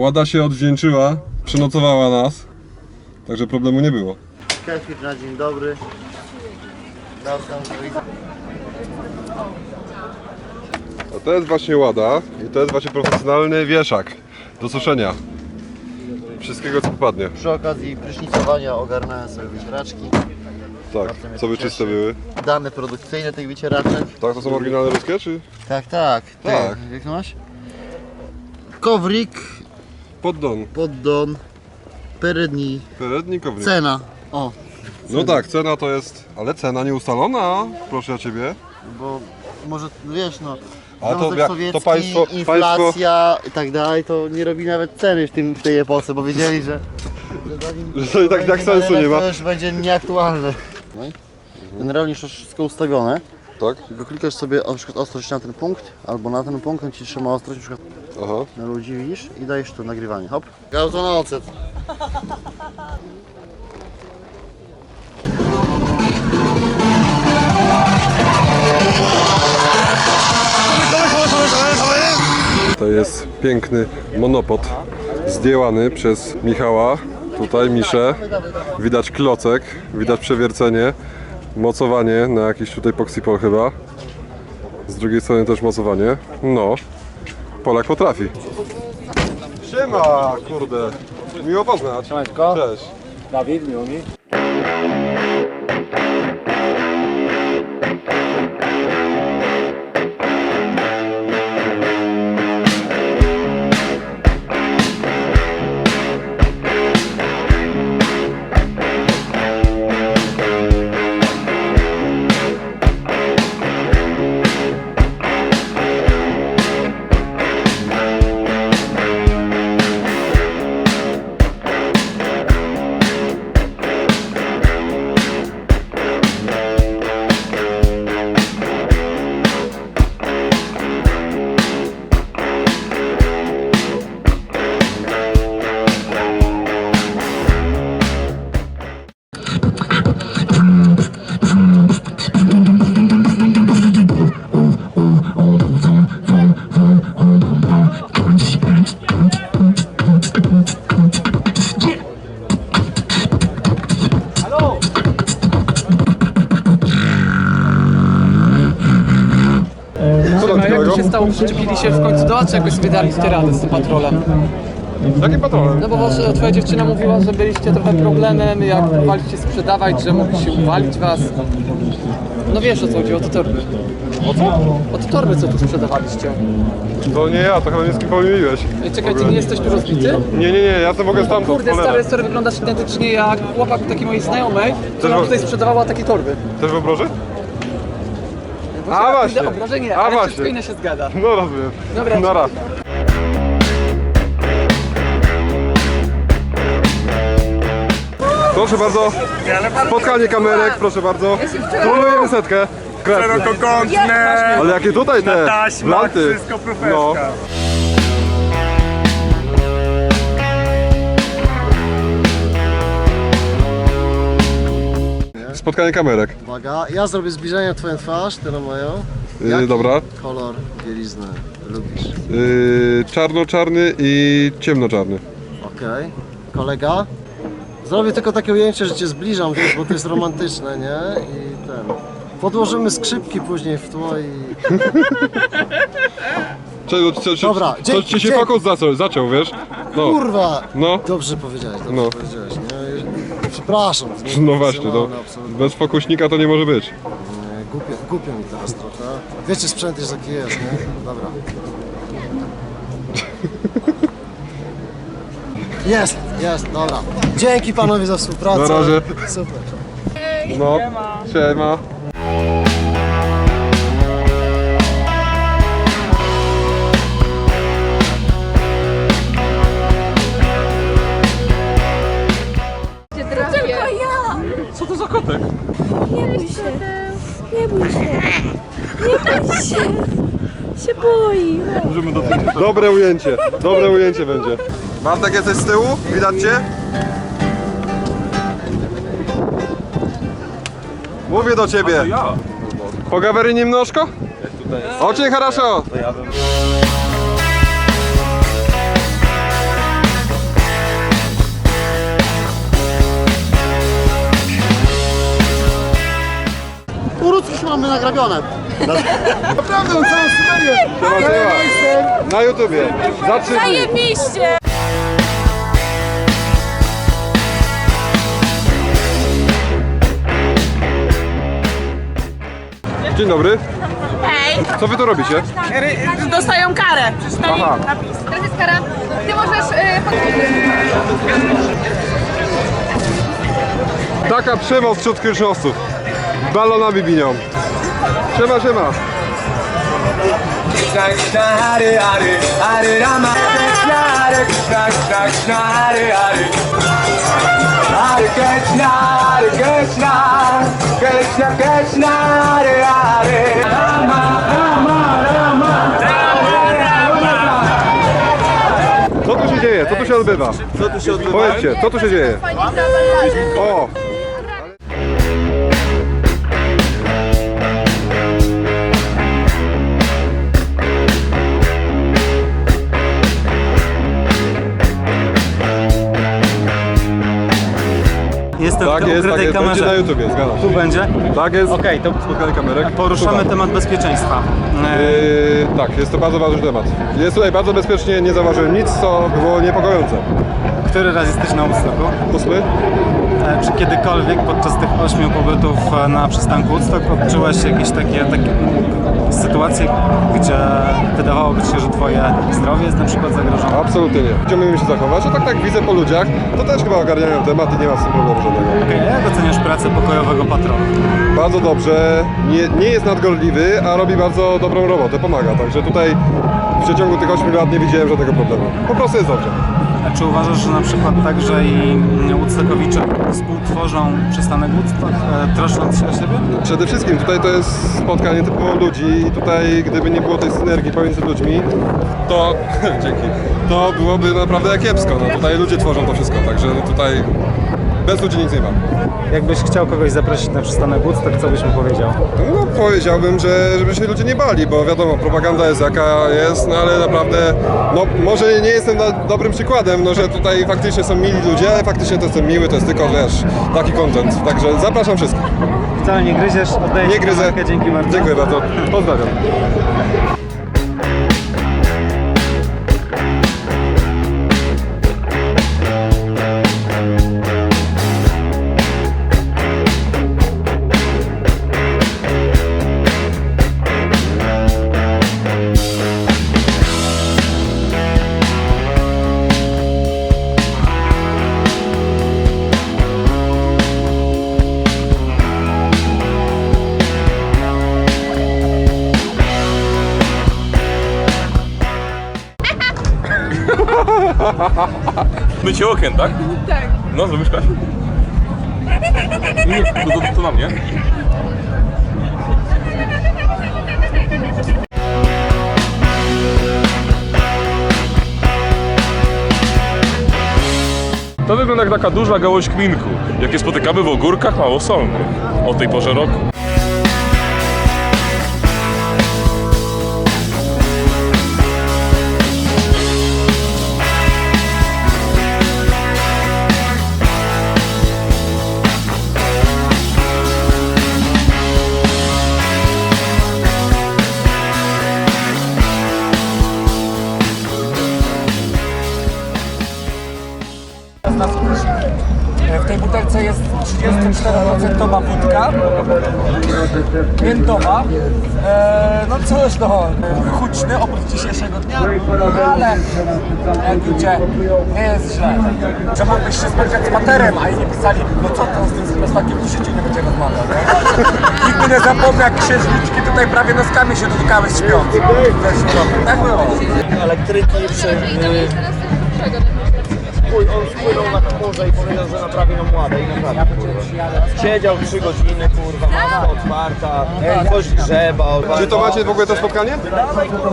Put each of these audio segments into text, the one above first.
Łada się odwdzięczyła, przenocowała nas, także problemu nie było. Kefir na dzień dobry. Dał tam A to jest właśnie łada i to jest właśnie profesjonalny wieszak do suszenia. Wszystkiego co popadnie. Przy okazji prysznicowania ogarnąłem sobie wycieraczki. Tak, Bardzo mnie co by czyste były. Dane produkcyjne tych wycieraczek. Tak, to są oryginalne ruskie, czy? Tak, tak. Ty, Tak. Jak to masz? Kowrik, Poddon. poddon, peredni, Perednikownik. cena. O, No tak, cena to jest, ale cena nieustalona, proszę Ciebie. bo może wiesz no. A to Związek jak- to Sowiecki, państwo- inflacja i tak dalej, to nie robi nawet ceny w, tym, w tej epoce, bo wiedzieli, że, że to i tak- tak sensu nie ma. To już będzie nieaktualne. No i generalnie już wszystko ustawione. Tak? Tylko klikasz sobie na przykład ostrość na ten punkt, albo na ten punkt, on ci trzyma ostrość, na przykład Aha. na ludzi widzisz i dajesz tu nagrywanie. Hop. Gauto na ocet. To jest piękny monopod zdjęłany przez Michała. Tutaj Miszę. Widać klocek, widać przewiercenie, mocowanie na jakiś tutaj poxipol chyba. Z drugiej strony też mocowanie. No, Polak potrafi. Siema, kurde. Miło poznać. Cześć. Dawid, miło mi. Przyczepili się w końcu do was, czy jakoś sobie daliście radę z tym patrolem? Jakim patronem? No bo was, twoja dziewczyna mówiła, że byliście trochę problemem, jak próbowaliście sprzedawać, że mogli się uwalić was. No wiesz o co chodzi, o te torby. O co? O te torby, co tu sprzedawaliście. To nie ja, to chyba mnie z kim pomyliłeś. Ej, czekaj, ty nie jesteś tu rozbity? Nie, nie, nie, ja to mogę stamtąd. Kurde, cholera. stary, stary, wyglądasz identycznie jak chłopak takiej mojej znajomej, która Też- tutaj sprzedawała takie torby. Też w A, właśnie. Obrażenie, A, ale właśnie. wszystko inne się zgadza. No rozumiem. Dobra, Na raz. Proszę bardzo, spotkanie kamerek, proszę bardzo. Trolujemy setkę. Kresy. Szerokokątne, Ale jakie tutaj te na taśmach, blanty. wszystko profeska. No. Spotkanie kamerek. Uwaga, ja zrobię zbliżenie twoją twarz, ty na moją. Yy, Jaki dobra. kolor bielizny lubisz? Yy, czarno-czarny i ciemno-czarny. Okej. Kolega? Zrobię tylko takie ujęcie, że cię zbliżam, wiesz, bo to jest romantyczne, nie? I ten... Podłożymy skrzypki później w tło i... Czego, co, co, Dobra, co, dzięki, ci się dzięki. zaczął, zaczął, wiesz? No, Kurwa! no, Dobrze powiedziałeś, dobrze No. powiedziałeś, nie? Przepraszam. no właśnie, no. Bez fokuśnika to nie może być. Nie, Głupio, głupio mi teraz trochę. Wiecie, sprzęt jest jaki jest, nie? Dobra. Jest, jest, dobra. Dzięki panowie za współpracę. Na razie. Super. No, siema. Co to za kotek? Nie bój się! Nie bój się! Nie bój się! Się boi! Dobre ujęcie, dobre ujęcie będzie. Bartek, jesteś z tyłu? Widać cię? Mówię do ciebie. Pogawery немножко? Очень хорошо. Nagrabione. Naprawdę, on całą serię. Na YouTubie. Za trzy dni. Zajebiście! Dzień dobry. Hej, Co wy tu robicie? dostają karę. Przeczytali Aha. napis. Teraz jest kara. Ty możesz... y, Taka przemoc wśród kryszowców. Balonami binią. Siema, siema. Krishna Krishna Hare Hare Hare Rama Krishna Hare Krishna Krishna Krishna Hare Hare Hare Krishna Hare Krishna Krishna Krishna Hare Hare Rama Rama Rama Co tu się dzieje? Co tu się odbywa? Co tu się odbywa? Powiedzcie, co tu się dzieje? O! Tak w jest, tak jest. Będzie na kamerze. YouTubie, zgadzam Tu się. będzie. Tak jest. Okej, to Spotkanie kamerek. poruszamy Super. temat bezpieczeństwa. E, Yy, tak, jest to bardzo ważny temat. Jest tutaj bardzo bezpiecznie, nie zauważyłem nic, co było niepokojące. Który raz jesteś na Woodstocku? Ósmy? E, Czy kiedykolwiek podczas tych ośmiu pobytów e, na przystanku Woodstock odczułeś jakieś takie, takie sytuacje, gdzie wydawałoby się, że twoje zdrowie jest na przykład zagrożone? Absolutnie nie. Gdzie umiemy się zachować, a tak tak widzę po ludziach, to też chyba ogarniają temat i nie ma z tym problemu żadnego. Okej, jak oceniasz pracę pokojowego patrona? Bardzo dobrze, nie, nie jest nadgorliwy, a robi bardzo dobrą robotę, pomaga. Także tutaj w przeciągu tych 8 lat nie widziałem żadnego problemu. Po prostu jest dobrze. Czy uważasz, że na przykład także i Woodstockowicze współtworzą przystanek Woodstock, e, troszcząc się o siebie? Przede wszystkim tutaj to jest spotkanie typu ludzi i tutaj gdyby nie było tej synergii pomiędzy ludźmi, to dzięki, to byłoby naprawdę kiepsko. No, tutaj ludzie tworzą to wszystko, także no, tutaj bez ludzi nic nie ma. Jakbyś chciał kogoś zaprosić na przystanek Woodstock, co byś mu powiedział? No powiedziałbym, że żeby się ludzie nie bali, bo wiadomo, propaganda jest jaka jest, no ale naprawdę, no może nie jestem na, dobrym przykładem, no że tutaj faktycznie są mili ludzie, ale faktycznie to jestem miły, to jest tylko, wiesz, taki content. Także zapraszam wszystkich. Wcale nie gryziesz, oddaję Nie ci gryzę. dzięki bardzo. Dziękuję bardzo. Pozdrawiam. Mycie okien, tak? Tak. No, zrobisz Kaś? Nie, to, to, to na mnie. To wygląda jak taka duża gałąź kminku, jakie spotykamy w ogórkach małosolnych o tej porze roku. Miętowa. E, no cóż, no, huczny oprócz dzisiejszego dnia, ale jak widzicie, nie jest źle. Że mógłbyś się spotkać z materem, a inni pisali, no co to z tym Sylwestrakiem w życiu nie będzie rozmawiał, nie? Nigdy nie zapomnę, jak księżniczki tutaj prawie noskami się dotykały śpiąc. Tak było. Elektryki przy... On spłynął na chmurze i powiedział, że naprawi nam ładę i naprawdę, kurwa. Siedział trzy godziny, kurwa, mama otwarta, coś grzebał. Gdzie to macie w ogóle to spotkanie?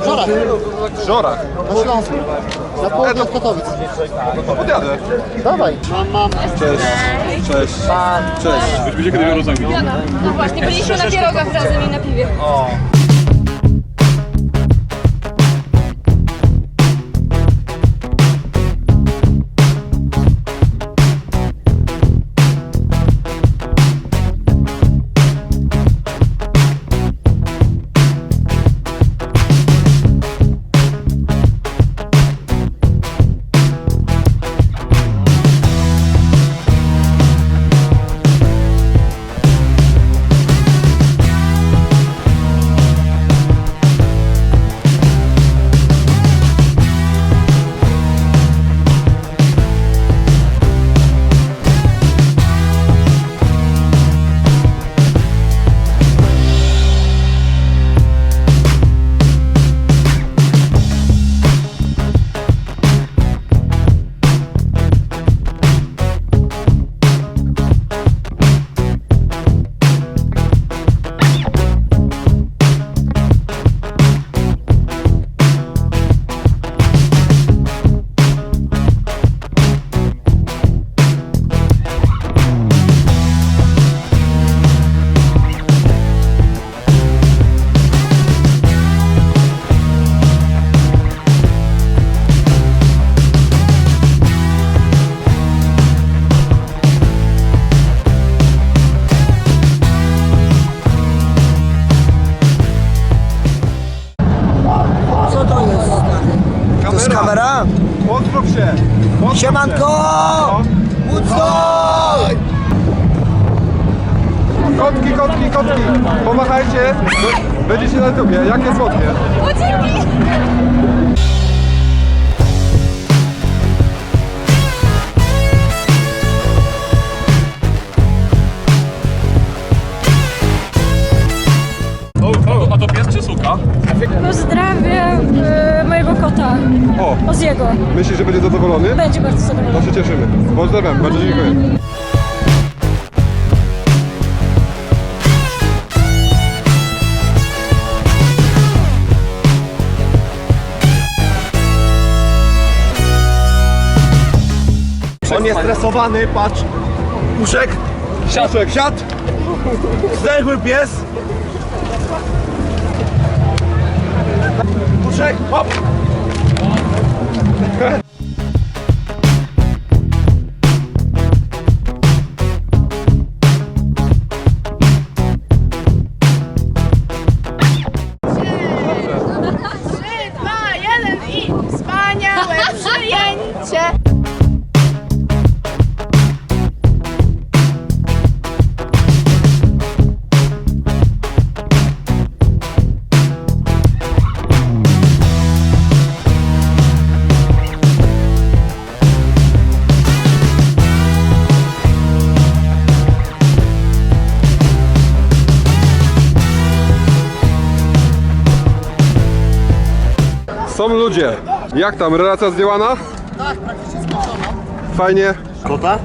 W Żorach, W Żorach. na Śląsku. Na południe od Katowic. Podjadę. Dawaj. Mam, mam. Cześć. Cześć. Cześć. Weźmiecie kiedy rozumiem. No właśnie, byliśmy na pierogach razem i na piwie. Siemanko! Woodstock! Kotki, kotki, kotki! Pomachajcie! Będziecie na tubie. Jakie słodkie? A O, Oziego. myślisz, że będzie zadowolony? Będzie bardzo To zadowolony. się cieszymy. Pozdrawiam, bardzo dziękuję. On jest stresowany, patrz. Uszek. Siaczek. Siad. Zdechły pies. Uszek. Hop. Są ludzie. Jak tam, relacja zdjęłana? Tak, praktycznie skończono. Fajnie. Kota?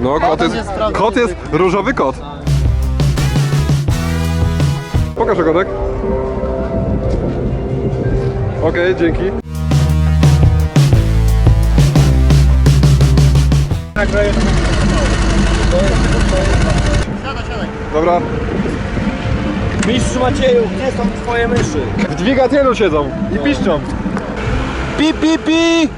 No, kot jest, kot jest różowy kot. Pokaż ogonek. Okej, dzięki. Dobra. Mistrzu Macieju, gdzie są twoje myszy? W dźwigatielu siedzą i piszczą. Pi pi pi!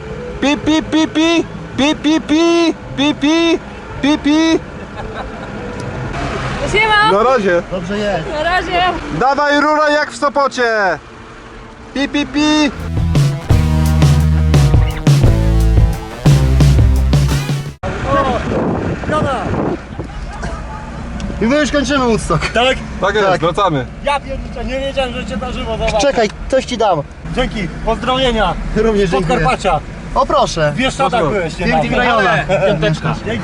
Pi pi pi pi! Pi pi pi! Pi pi! Pi pi! Siema! Na razie. Dobrze jest. Na razie! Dawaj rura jak w Sopocie. Pi pi pi! I my już kończymy Woodstock. Tak? Tak jest, Tak. wracamy. Ja pierniczę, nie wiedziałem, że cię na żywo zobaczę. Czekaj, coś ci dam. Dzięki, pozdrowienia. Również dziękuję. Podkarpacia. O proszę. W Bieszczadach byłeś Pięknie niedawno. grajona. Piąteczka. Dzięki.